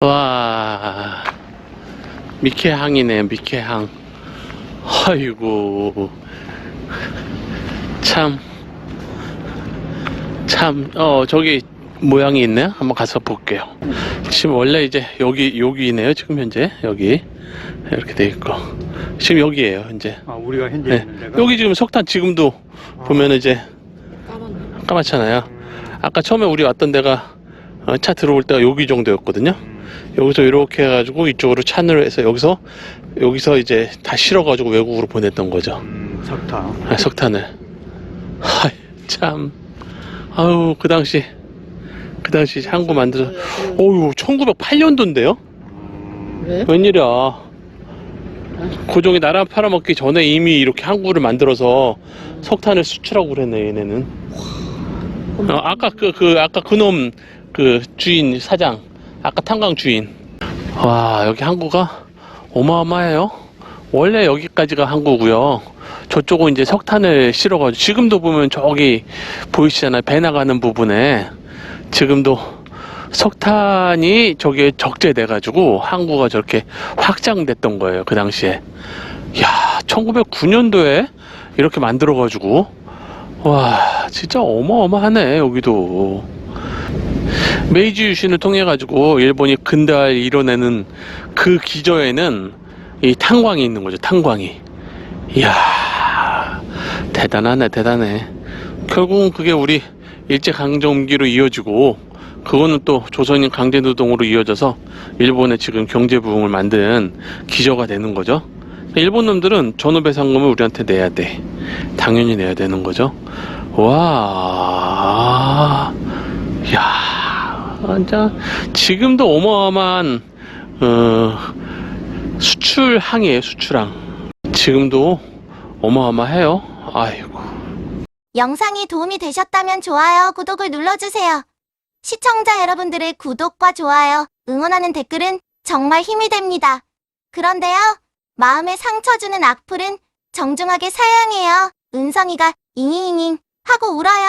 와, 미케항이네, 미케항. 아이고, 참, 참, 어, 저기 모양이 있네요. 한번 가서 볼게요. 지금 원래 이제 여기, 여기네요. 지금 현재. 여기. 이렇게 돼 있고. 지금 여기에요, 현재. 아, 우리가 현재 네. 있는 데가 여기 지금 석탄 지금도 보면 이제 까맣잖아요. 아까 처음에 우리 왔던 데가 어, 차 들어올 때가 여기 정도였거든요. 음, 여기서 이렇게 해가지고 이쪽으로 찬을 해서 여기서 여기서 이제 다 실어가지고 외국으로 보냈던 거죠. 음, 석탄. 아, 석탄을. 하이, 참. 아유, 그 당시, 그 당시 항구 만들어. 어유 1908년도인데요? 음, 왜? 웬일이야. 고종이 나라 팔아먹기 전에 이미 이렇게 항구를 만들어서 석탄을 수출하고 그랬네, 얘네는. 어, 아까 그, 그, 아까 그놈, 그 주인, 사장. 아까 탄광 주인. 와, 여기 항구가 어마어마해요. 원래 여기까지가 항구고요. 저쪽은 이제 석탄을 실어가지고, 지금도 보면 저기 보이시잖아요. 배 나가는 부분에. 지금도 석탄이 저기에 적재돼 가지고 항구가 저렇게 확장됐던 거예요. 그 당시에. 야 1909년도에 이렇게 만들어 가지고. 와, 진짜 어마어마하네, 여기도. 메이지 유신을 통해 가지고 일본이 근대화를 이뤄내는 그 기저에는 이 탄광이 있는 거죠. 탄광이. 이야 대단하네, 대단해. 결국은 그게 우리 일제 강점기로 이어지고 그거는 또 조선인 강제 노동으로 이어져서 일본의 지금 경제 부흥을 만든 기저가 되는 거죠. 일본 놈들은 전후배상금을 우리한테 내야 돼. 당연히 내야 되는 거죠. 와, 야, 진짜 지금도 어마어마한 어, 수출항이에요, 수출항. 지금도 어마어마해요. 아이고. 영상이 도움이 되셨다면 좋아요, 구독을 눌러주세요. 시청자 여러분들의 구독과 좋아요, 응원하는 댓글은 정말 힘이 됩니다. 그런데요, 마음에 상처 주는 악플은 정중하게 사양해요. 은성이가 잉잉잉 하고 울어요.